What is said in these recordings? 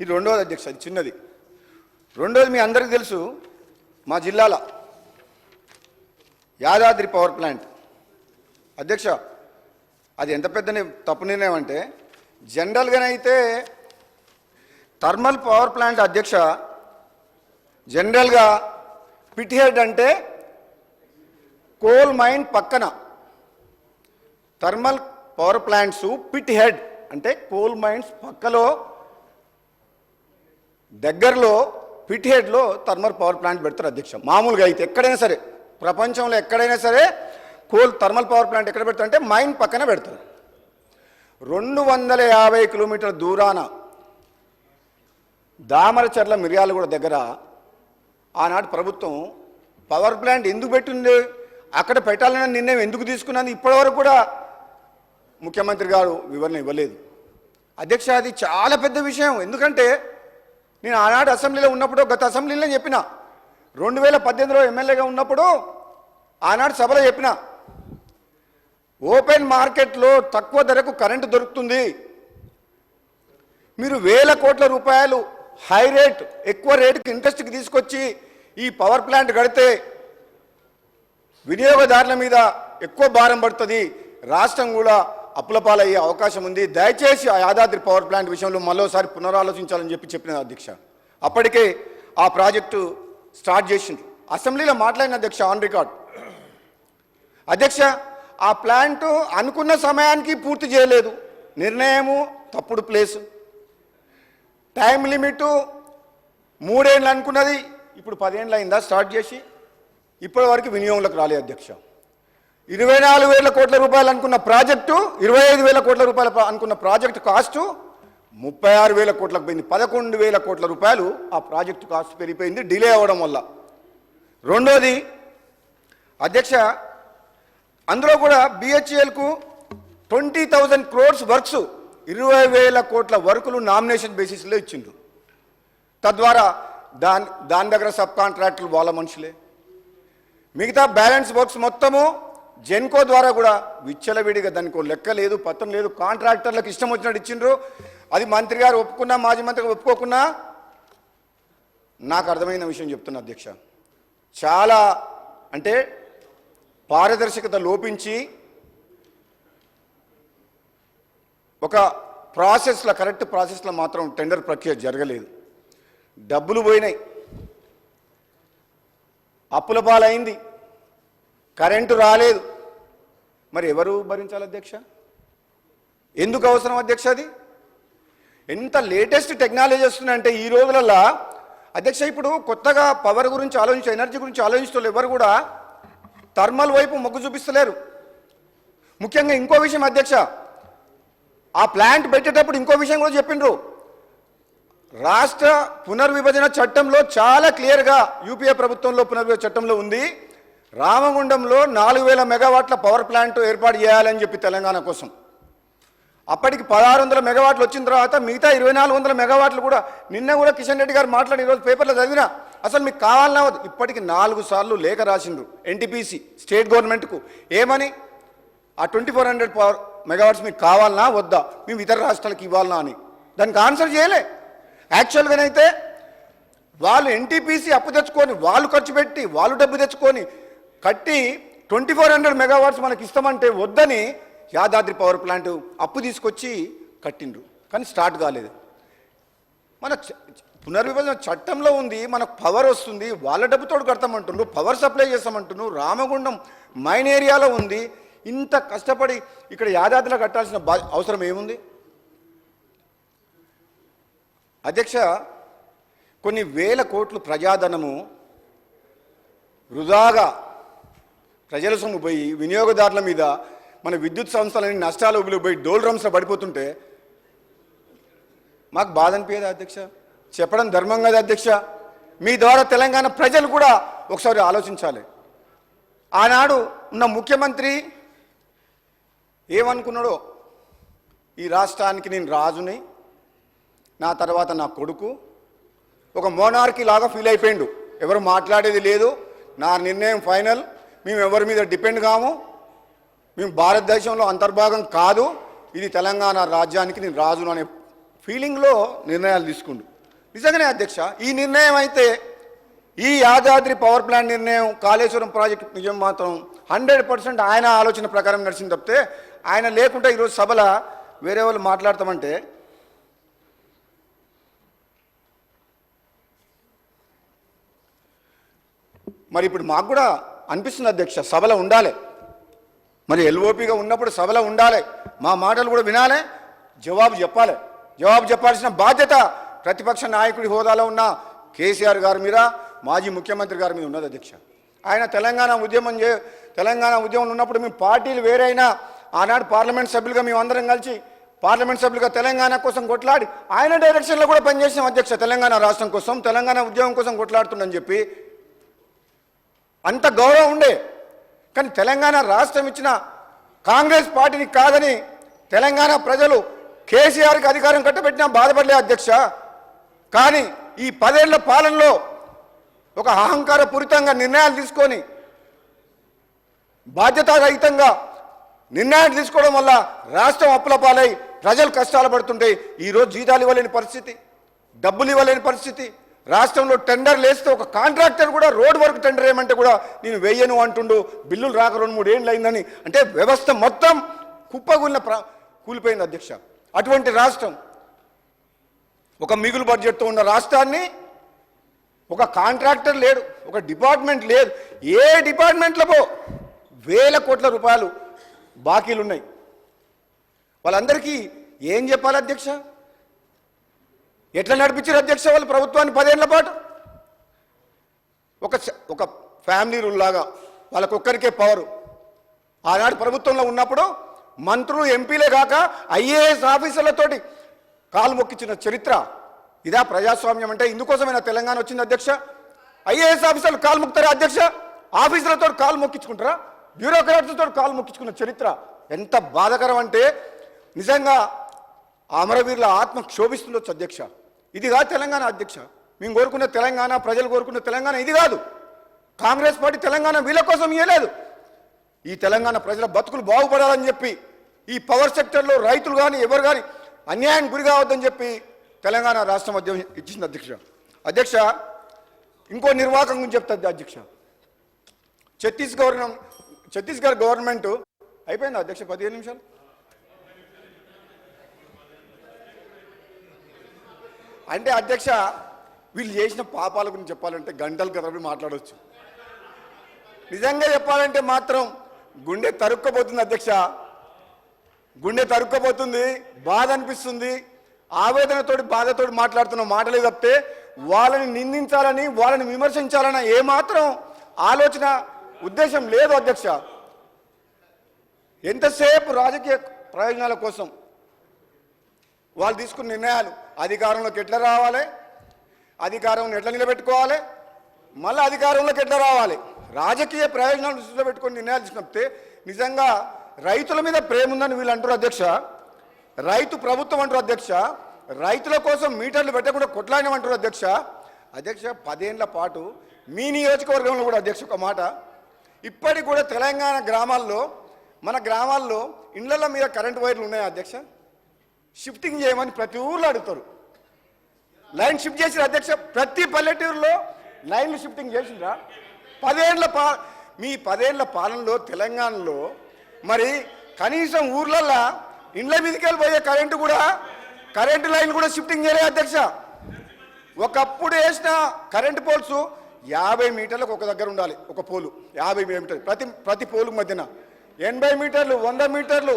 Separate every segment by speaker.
Speaker 1: ఇది రెండవది అధ్యక్ష అది చిన్నది. రెండోది మీ అందరికీ తెలుసు మా జిల్లాల యాదాద్రి పవర్ ప్లాంట్. అధ్యక్ష అది ఎంత పెద్ద తప్పు నిర్ణయం అంటే జనరల్గానైతే థర్మల్ పవర్ ప్లాంట్ అధ్యక్ష జనరల్గా పిట్ హెడ్ అంటే కోల్ మైన్ పక్కన. Thermal power plants pit head అంటే కోల్ మైన్స్ పక్కలో దగ్గరలో పిట్ హెడ్లో థర్మల్ పవర్ ప్లాంట్ పెడతారు అధ్యక్ష. మామూలుగా అయితే ఎక్కడైనా సరే ప్రపంచంలో ఎక్కడైనా సరే కోల్ థర్మల్ పవర్ ప్లాంట్ ఎక్కడ పెడతారు అంటే మైన్ పక్కన పెడతారు. రెండు వందల యాభై కిలోమీటర్ల దూరాన దామరచర్ల మిర్యాలగూడ దగ్గర ఆనాడు ప్రభుత్వం పవర్ ప్లాంట్ ఎందుకు పెట్టింది? అక్కడ పెట్టాలన్న నిర్ణయం ఎందుకు తీసుకున్నది? ఇప్పటివరకు కూడా ముఖ్యమంత్రి గారు వివరణ ఇవ్వలేదు. అధ్యక్ష అది చాలా పెద్ద విషయం. ఎందుకంటే నేను ఆనాడు అసెంబ్లీలో ఉన్నప్పుడు గత అసెంబ్లీలో చెప్పిన. రెండు వేల పద్దెనిమిదిలో ఎమ్మెల్యేగా ఉన్నప్పుడు ఆనాడు సభలో చెప్పిన. ఓపెన్ మార్కెట్లో తక్కువ ధరకు కరెంటు దొరుకుతుంది. మీరు వేల కోట్ల రూపాయలు హై రేట్ ఎక్కువ రేటుకి ఇంట్రెస్ట్కి తీసుకొచ్చి ఈ పవర్ ప్లాంట్ కడితే వినియోగదారుల మీద ఎక్కువ భారం పడుతుంది. రాష్ట్రం కూడా అప్పుల పాలయ్యే అవకాశం ఉంది. దయచేసి ఆ యాదాద్రి పవర్ ప్లాంట్ విషయంలో మరోసారి పునరాలోచించాలని చెప్పి చెప్పిన అధ్యక్ష. అప్పటికే ఆ ప్రాజెక్టు స్టార్ట్ చేసిండ్రు. అసెంబ్లీలో మాట్లాడిన అధ్యక్ష ఆన్ రికార్డ్. అధ్యక్ష ఆ ప్లాంట్ అనుకున్న సమయానికి పూర్తి చేయలేదు. నిర్ణయము తప్పుడు ప్లేసు. టైం లిమిట్ మూడేళ్ళు అనుకున్నది. ఇప్పుడు పదేళ్ళు అయిందా స్టార్ట్ చేసి? ఇప్పటి వరకు వినియోగంలోకి రాలే అధ్యక్ష. ఇరవై నాలుగు వేల కోట్ల రూపాయలు అనుకున్న ప్రాజెక్టు ఇరవై ఐదు వేల కోట్ల రూపాయల అనుకున్న ప్రాజెక్టు కాస్టు ముప్పై ఆరు వేల కోట్లకు పోయింది. పదకొండు వేల కోట్ల రూపాయలు ఆ ప్రాజెక్టు కాస్ట్ పెరిగిపోయింది డిలే అవ్వడం వల్ల. రెండోది అధ్యక్ష అందులో కూడా బిహెచ్ఎల్కు ట్వంటీ థౌజండ్ క్రోర్స్ వర్క్స్ ఇరవై వేల కోట్ల వర్కులు నామినేషన్ బేసిస్లో ఇచ్చిండ్రు. తద్వారా దాని దాని దగ్గర సబ్ కాంట్రాక్టులు వాళ్ళ మనుషులే. మిగతా బ్యాలెన్స్ వర్క్స్ మొత్తము జెన్కో ద్వారా కూడా విచ్చలవిడిగా దానికి లెక్క లేదు పత్రం లేదు. కాంట్రాక్టర్లకు ఇష్టం వచ్చినట్టు ఇచ్చిండ్రు. అది మంత్రి గారు ఒప్పుకున్నా మాజీ మంత్రి ఒప్పుకోకున్నా నాకు అర్థమైన విషయం చెప్తున్నా అధ్యక్ష. చాలా అంటే పారదర్శకత లోపించి ఒక ప్రాసెస్లో కరెక్ట్ ప్రాసెస్లో మాత్రం టెండర్ ప్రక్రియ జరగలేదు. డబ్బులు పోయినాయి. అప్పుల పాలైంది. కరెంటు రాలేదు. మరి ఎవరు భరించాలి అధ్యక్ష? ఎందుకు అవసరం అధ్యక్ష అది? ఎంత లేటెస్ట్ టెక్నాలజీ వస్తుందంటే ఈ రోజులలో అధ్యక్ష ఇప్పుడు కొత్తగా పవర్ గురించి ఆలోచించి ఎనర్జీ గురించి ఆలోచించే ఎవరు కూడా థర్మల్ వైపు మొగ్గు చూపిస్తలేరు. ముఖ్యంగా ఇంకో విషయం అధ్యక్ష ఆ ప్లాంట్ పెట్టేటప్పుడు ఇంకో విషయం కూడా చెప్పిండ్రు. రాష్ట్ర పునర్విభజన చట్టంలో చాలా క్లియర్గా యూపీఏ ప్రభుత్వంలో పునర్విభజన చట్టంలో ఉంది. రామగుండంలో నాలుగు వేల మెగావాట్ల పవర్ ప్లాంట్ ఏర్పాటు చేయాలని చెప్పి తెలంగాణ కోసం. అప్పటికి పదహారు వందల మెగావాట్లు వచ్చిన తర్వాత మిగతా ఇరవై నాలుగు వందల మెగావాట్లు కూడా నిన్న కూడా కిషన్ రెడ్డి గారు మాట్లాడిన ఈరోజు పేపర్లో చదివినా అసలు మీకు కావాలన్నా వద్దు. ఇప్పటికి నాలుగు సార్లు లేఖ రాసిండ్రు ఎన్టీపీసీ స్టేట్ గవర్నమెంట్కు. ఏమని? ఆ twenty four hundred power megawatts మీకు కావాలన్నా వద్దా? మేము ఇతర రాష్ట్రాలకు ఇవ్వాలనా అని. దానికి ఆన్సర్ చేయలే. యాక్చువల్గానైతే వాళ్ళు ఎన్టీపీసీ అప్పు తెచ్చుకొని వాళ్ళు ఖర్చు పెట్టి వాళ్ళు డబ్బు తెచ్చుకొని కట్టి ట్వంటీ ఫోర్ హండ్రెడ్ మెగావాట్స్ మనకి ఇస్తామంటే వద్దని యాదాద్రి పవర్ ప్లాంట్ అప్పు తీసుకొచ్చి కట్టిండ్రు. కానీ స్టార్ట్ కాలేదు. మన పునర్విభజన చట్టంలో ఉంది మనకు పవర్ వస్తుంది వాళ్ళ డబ్బుతో కడతామంటున్నారు పవర్ సప్లై చేస్తామంటున్నారు రామగుండం మైన్ ఏరియాలో ఉంది. ఇంత కష్టపడి ఇక్కడ యాదాద్రిలో కట్టాల్సిన అవసరం ఏముంది? అధ్యక్ష కొన్ని వేల కోట్లు ప్రజాధనము వృధాగా ప్రజల సొమ్ము పోయి వినియోగదారుల మీద మన విద్యుత్ సంస్థలని నష్టాలు పోయి డోల్ డ్రమ్స్లో పడిపోతుంటే మాకు బాధ అనిపించదు అధ్యక్ష? చెప్పడం ధర్మం కాదు అధ్యక్ష? మీ ద్వారా తెలంగాణ ప్రజలు కూడా ఒకసారి ఆలోచించాలి. ఆనాడు ఉన్న ముఖ్యమంత్రి ఏమనుకున్నాడో? ఈ రాష్ట్రానికి నేను రాజుని నా తర్వాత నా కొడుకు ఒక మోనార్కి లాగా ఫీల్ అయిపోయిండు. ఎవరు మాట్లాడేది లేదు. నా నిర్ణయం ఫైనల్. మేము ఎవరి మీద డిపెండ్ కాము? మేము భారతదేశంలో అంతర్భాగం కాదు. ఇది తెలంగాణ రాజ్యానికి నేను రాజును అనే ఫీలింగ్లో నిర్ణయాలు తీసుకుండు. నిజంగానే అధ్యక్ష ఈ నిర్ణయం అయితే ఈ యాదాద్రి పవర్ ప్లాంట్ నిర్ణయం కాళేశ్వరం ప్రాజెక్టు నిజం మాత్రం హండ్రెడ్ పర్సెంట్ ఆయన ఆలోచన ప్రకారం నడిచింది తప్పితే ఆయన లేకుంటే ఈరోజు సభల వేరే వాళ్ళు మాట్లాడతామంటే మరి ఇప్పుడు మాకు కూడా అనిపిస్తుంది అధ్యక్ష సభలో ఉండాలి. మరి ఎల్ఓపిగా ఉన్నప్పుడు సభలో ఉండాలి. మా మాటలు కూడా వినాలి జవాబు చెప్పాలి. జవాబు చెప్పాల్సిన బాధ్యత ప్రతిపక్ష నాయకుడి హోదాలో ఉన్న కేసీఆర్ గారి మీద మాజీ ముఖ్యమంత్రి గారి మీద ఉన్నది అధ్యక్ష. ఆయన తెలంగాణ ఉద్యమం చే తెలంగాణ ఉద్యమం ఉన్నప్పుడు మేము పార్టీలు వేరైనా ఆనాడు పార్లమెంట్ సభ్యులుగా మేము అందరం కలిసి పార్లమెంట్ సభ్యులుగా తెలంగాణ కోసం కొట్లాడి ఆయన డైరెక్షన్లో కూడా పనిచేసాం అధ్యక్ష తెలంగాణ రాష్ట్రం కోసం తెలంగాణ ఉద్యమం కోసం కొట్లాడుతుండని చెప్పి అంత గౌరవం ఉండే. కానీ తెలంగాణ రాష్ట్రం ఇచ్చిన కాంగ్రెస్ పార్టీని కాదని తెలంగాణ ప్రజలు కేసీఆర్కి అధికారం కట్టబెట్టినా బాధపడలే అధ్యక్ష. కానీ ఈ పదేళ్ళ పాలనలో ఒక అహంకారపూరితంగా నిర్ణయాలు తీసుకొని బాధ్యతారహితంగా నిర్ణయాలు తీసుకోవడం వల్ల రాష్ట్రం అప్పులపాలై ప్రజలు కష్టాలు పడుతుంటే ఈరోజు జీతాలు ఇవ్వలేని పరిస్థితి డబ్బులు ఇవ్వలేని పరిస్థితి రాష్ట్రంలో టెండర్ లేస్తే ఒక కాంట్రాక్టర్ కూడా రోడ్ వర్క్ టెండర్ ఏమంటే కూడా నేను వేయను అంటుండు బిల్లులు రాక రెండు మూడు ఏళ్ళు అయిందని అంటే వ్యవస్థ మొత్తం కుప్పగూలిన ప్ర కూలిపోయింది అధ్యక్ష. అటువంటి రాష్ట్రం ఒక మిగులు బడ్జెట్తో ఉన్న రాష్ట్రాన్ని ఒక కాంట్రాక్టర్ లేడు ఒక డిపార్ట్మెంట్ లేదు. ఏ డిపార్ట్మెంట్లో పో వేల కోట్ల రూపాయలు బాకీలు ఉన్నాయి వాళ్ళందరికీ ఏం చెప్పాలి అధ్యక్ష? ఎట్లా నడిపించారు అధ్యక్ష వాళ్ళు ప్రభుత్వాన్ని పదేళ్ళ పాటు? ఒక ఒక ఫ్యామిలీ రూల్ లాగా వాళ్ళకొక్కరికే పవరు. ఆనాడు ప్రభుత్వంలో ఉన్నప్పుడు మంత్రులు ఎంపీలే కాక ఐఏఎస్ ఆఫీసర్లతోటి కాలు మొక్కించిన చరిత్ర. ఇదా ప్రజాస్వామ్యం అంటే ఇందుకోసమైనా తెలంగాణ వచ్చింది అధ్యక్ష? ఐఏఎస్ ఆఫీసర్లు కాలు మొక్కుతారా అధ్యక్ష? ఆఫీసర్లతో కాలు మొక్కించుకుంటారా? బ్యూరోక్రాట్స్తో కాలు మొక్కించుకున్న చరిత్ర ఎంత బాధకరం అంటే నిజంగా అమరవీరుల ఆత్మ క్షోభిస్తుండొచ్చు అధ్యక్ష. ఇది కాదు తెలంగాణ అధ్యక్ష. మేము కోరుకున్న తెలంగాణ ప్రజలు కోరుకున్న తెలంగాణ ఇది కాదు. కాంగ్రెస్ పార్టీ తెలంగాణ వీళ్ళ కోసం ఇవ్వలేదు ఈ తెలంగాణ ప్రజల బతుకులు బాగుపడాలని చెప్పి ఈ పవర్ సెక్టర్లో రైతులు కానీ ఎవరు కానీ అన్యాయం గురి కావద్దని చెప్పి తెలంగాణ రాష్ట్రం అధ్యక్ష ఇచ్చింది అధ్యక్ష. అధ్యక్ష ఇంకో నిర్వాహకం గురించి చెప్తుంది అధ్యక్ష. ఛత్తీస్గఢ్ ఛత్తీస్గఢ్ గవర్నమెంట్ అయిపోయింది అధ్యక్ష పదిహేను నిమిషాలు? అంటే అధ్యక్ష వీళ్ళు చేసిన పాపాల గురించి చెప్పాలంటే గంటలు కదబడి మాట్లాడవచ్చు నిజంగా చెప్పాలంటే మాత్రం గుండె తరుక్కపోతుంది అధ్యక్ష. గుండె తరుక్కపోతుంది బాధ అనిపిస్తుంది. ఆవేదనతోటి బాధతోటి మాట్లాడుతున్న మాటలే తప్పితే వాళ్ళని నిందించాలని వాళ్ళని విమర్శించాలన్న ఏమాత్రం ఆలోచన ఉద్దేశం లేదు అధ్యక్ష. ఎంతసేపు రాజకీయ ప్రయోజనాల కోసం వాళ్ళు తీసుకున్న నిర్ణయాలు అధికారంలోకి ఎట్లా రావాలి? అధికారం ఎట్లా నిలబెట్టుకోవాలి? మళ్ళీ అధికారంలోకి ఎట్లా రావాలి? రాజకీయ ప్రయోజనాలు దృష్టిలో పెట్టుకొని నిర్ణయాలు తీసుకుంటే నిజంగా రైతుల మీద ప్రేమ ఉందని వీళ్ళు అంటారు అధ్యక్ష. రైతు ప్రభుత్వం అంటారు అధ్యక్ష. రైతుల కోసం మీటర్లు పెట్టకుండా కొట్లాడినమంటారు అధ్యక్ష. అధ్యక్ష పదేళ్ళ పాటు మీ నియోజకవర్గంలో కూడా అధ్యక్ష ఒక మాట. ఇప్పటికి కూడా తెలంగాణ గ్రామాల్లో మన గ్రామాల్లో ఇండ్ల మీద కరెంటు వైర్లు ఉన్నాయా అధ్యక్ష? షిఫ్టింగ్ చేయమని ప్రతి ఊర్లో అడుగుతారు. లైన్ షిఫ్ట్ చేసిన అధ్యక్ష ప్రతి పల్లెటూరులో లైన్లు షిఫ్టింగ్ చేసిండ్రా? పదేళ్ళ పా మీ పదేళ్ళ పాలనలో తెలంగాణలో మరి కనీసం ఊర్లల్లా ఇండ్ల మీదకి వెళ్ళిపోయే కరెంటు కూడా కరెంటు లైన్ కూడా షిఫ్టింగ్ చేయలేదు అధ్యక్ష. ఒకప్పుడు వేసిన కరెంటు పోల్స్ యాభై మీటర్లకు ఒక దగ్గర ఉండాలి ఒక పోలు. యాభై మీటర్లు ప్రతి ప్రతి పోలు మధ్యన. ఎనభై మీటర్లు వంద మీటర్లు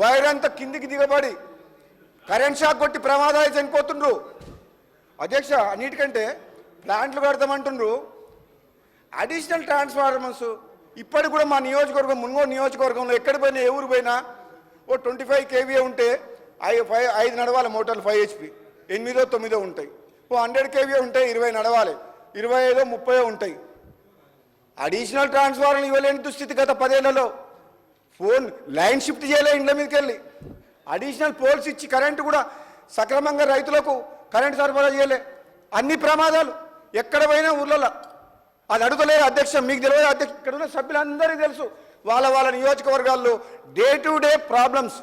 Speaker 1: వైర్ అంతా కిందికి దిగబడి కరెంట్ షాక్ కొట్టి ప్రమాదాలు చనిపోతుండ్రు. అధ్యక్ష అన్నిటికంటే ప్లాంట్లు కడతామంటుండ్రు. అడిషనల్ ట్రాన్స్ఫార్మర్స్ ఇప్పటికి కూడా మా నియోజకవర్గం మున్గోడు నియోజకవర్గంలో ఎక్కడ పోయినా ఏ ఊరు పోయినా ఓ ట్వంటీ ఫైవ్ కేవీఏ ఉంటే ఐ ఫైవ్ ఐదు నడవాలి మోటార్లు ఫైవ్ హెచ్పి ఎనిమిదో తొమ్మిదో ఉంటాయి. ఓ హండ్రెడ్ కేవీఏ ఉంటే ఇరవై నడవాలి. ఇరవై ఐదో ముప్పై ఉంటాయి. అడిషనల్ ట్రాన్స్ఫార్మర్లు ఇవ్వలేని దుస్థితి గత పదేళ్ళలో. ఫోన్ లైన్ షిఫ్ట్ చేయలే ఇండ్ల మీదకి వెళ్ళి అడిషనల్ పోల్స్ ఇచ్చి కరెంటు కూడా సక్రమంగా రైతులకు కరెంటు సరఫరా చేయలే. అన్ని ప్రమాదాలు ఎక్కడ పోయినా ఊర్లలో. అది అడుగుతలేరు అధ్యక్ష మీకు తెలియదు అధ్యక్ష ఇక్కడ ఉన్న సభ్యులందరికీ తెలుసు. వాళ్ళ వాళ్ళ నియోజకవర్గాల్లో డే టు డే ప్రాబ్లమ్స్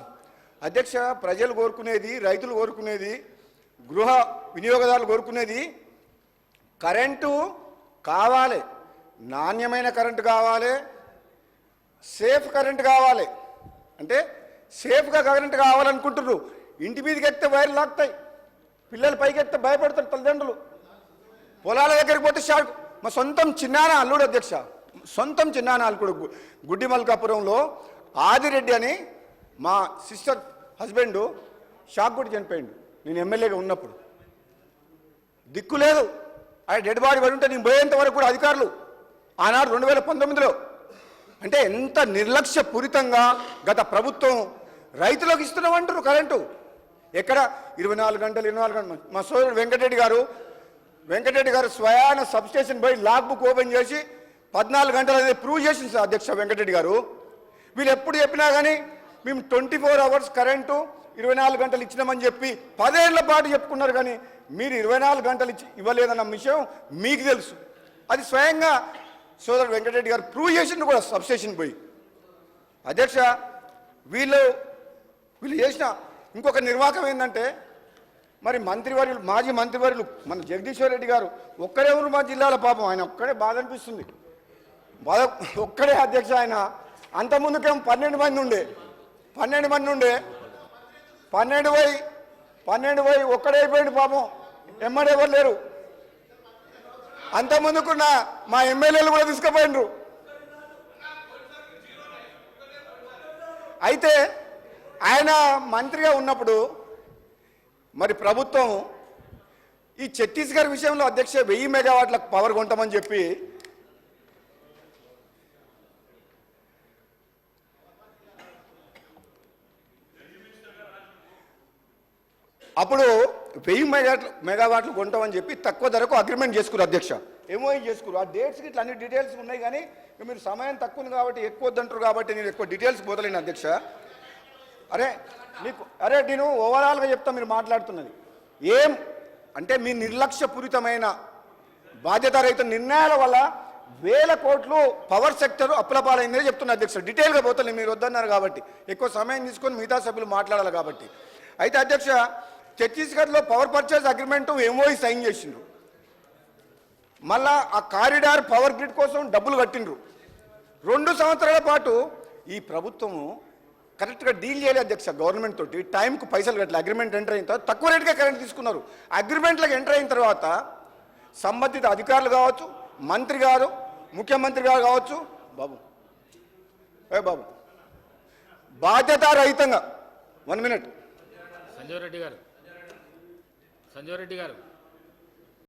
Speaker 1: అధ్యక్ష ప్రజలు కోరుకునేది రైతులు కోరుకునేది గృహ వినియోగదారులు కోరుకునేది కరెంటు కావాలి. నాణ్యమైన కరెంటు కావాలి. సేఫ్ కరెంటు కావాలి. అంటే సేఫ్గా కరెంట్ కావాలనుకుంటున్నారు. ఇంటి మీదకి ఎత్తే వైర్లు లాగుతాయి పిల్లలు పైకి ఎత్తే భయపడతారు తల్లిదండ్రులు. పొలాల దగ్గరికి పోతే షాక్. మా సొంతం చిన్నాన అల్లుడు అధ్యక్ష. సొంతం చిన్నాన అల్లుడు గు- గుడ్డి మల్కాపురంలో ఆదిరెడ్డి అని మా సిస్టర్ హస్బెండ్ షాక్ కొట్టి చనిపోయిండు. నేను ఎమ్మెల్యేగా ఉన్నప్పుడు. దిక్కు లేదు. ఆయన డెడ్ బాడీ పడి ఉంటే నేను పోయేంత వరకు కూడా అధికారులు. ఆనాడు రెండు వేల పంతొమ్మిదిలో అంటే ఎంత నిర్లక్ష్యపూరితంగా గత ప్రభుత్వం రైతులకు ఇస్తున్నామంటారు కరెంటు. ఎక్కడ ఇరవై నాలుగు గంటలు ఇరవై నాలుగు గంటలు. మా సోదరుడు వెంకటరెడ్డి గారు వెంకటరెడ్డి గారు స్వయాన సబ్స్టేషన్ పోయి లాగ్ బుక్ ఓపెన్ చేసి పద్నాలుగు గంటలు అనేది ప్రూవ్ చేసింది సార్ అధ్యక్ష వెంకటరెడ్డి గారు. వీళ్ళు ఎప్పుడు చెప్పినా కానీ మేము ట్వంటీ ఫోర్ అవర్స్ కరెంటు ఇరవై నాలుగు గంటలు ఇచ్చినామని చెప్పి పదేళ్ళ పాటు చెప్పుకున్నారు కానీ మీరు ఇరవై నాలుగు గంటలు ఇచ్చి ఇవ్వలేదన్న విషయం మీకు తెలుసు. అది స్వయంగా సోదరుడు వెంకటరెడ్డి గారు ప్రూవ్ చేసిండు కూడా సబ్స్టేషన్ పోయి. అధ్యక్ష వీళ్ళు వీళ్ళు చేసిన ఇంకొక నిర్వాహకం ఏంటంటే మరి మంత్రివర్యులు మాజీ మంత్రివర్యులు మన జగదీశ్వర్ రెడ్డి గారు ఒక్కడే ఊరు మా జిల్లాలో పాపం. ఆయన ఒక్కడే బాధ అనిపిస్తుంది. బాధ ఒక్కడే అధ్యక్ష ఆయన. అంతకుముందుకేమో పన్నెండు మంది ఉండే. పన్నెండు మంది ఉండే. పన్నెండు పోయి పన్నెండు పోయి ఒక్కడే అయిపోయింది పాపం. ఎమ్మడెవరు ఎవరు అంత ముందుకున్న మా ఎమ్మెల్యేలు కూడా తీసుకుపోయినరు. అయితే ఆయన మంత్రిగా ఉన్నప్పుడు మరి ప్రభుత్వం ఈ ఛత్తీస్గఢ్ విషయంలో అధ్యక్ష వెయ్యి మెగావాట్ల పవర్ కొంటామని చెప్పి అప్పుడు వెయ్యి మెగాట్లు మెగావాట్లు కొంటామని చెప్పి తక్కువ ధరకు అగ్రిమెంట్ చేసుకురు అధ్యక్ష. ఏమో చేసుకురు ఆ డేట్స్ ఇట్లా అన్ని డీటెయిల్స్ ఉన్నాయి కానీ మీరు సమయం తక్కువ ఉంది కాబట్టి ఎక్కువ వద్దంటారు కాబట్టి నేను ఎక్కువ డీటెయిల్స్ పోతలేను అధ్యక్ష. అరే మీకు అరే నేను ఓవరాల్గా చెప్తా మీరు మాట్లాడుతున్నది. ఏం అంటే మీ నిర్లక్ష్యపూరితమైన బాధ్యత రహిత నిర్ణయాల వల్ల వేల కోట్లు పవర్ సెక్టర్ అప్పుల పాలైందని చెప్తున్నా అధ్యక్ష. డీటెయిల్గా పోతలే మీరు వద్దన్నారు కాబట్టి. ఎక్కువ సమయం తీసుకొని మిగతా సభ్యులు మాట్లాడాలి కాబట్టి. అయితే అధ్యక్ష ఛత్తీస్గఢ్లో power purchase agreement MOE sign చేసిండ్రు. మళ్ళా ఆ కారిడార్ పవర్ గ్రిడ్ కోసం డబ్బులు కట్టిండ్రు. రెండు సంవత్సరాల పాటు ఈ ప్రభుత్వము కరెక్ట్గా డీల్ చేయాలి అధ్యక్ష గవర్నమెంట్ తోటి టైంకు పైసలు కట్టలే అగ్రిమెంట్ ఎంటర్ అయిన తర్వాత తక్కువ రేటుగా కరెంట్ తీసుకున్నారు. అగ్రిమెంట్లకు ఎంటర్ అయిన తర్వాత సంబంధిత అధికారులు కావచ్చు మంత్రి గారు ముఖ్యమంత్రి గారు కావచ్చు బాబు ఏ బాబు బాధ్యతారహితంగా వన్ మినిట్
Speaker 2: సంజయ్ రెడ్డి గారు. సంజీవ్ రెడ్డి గారు.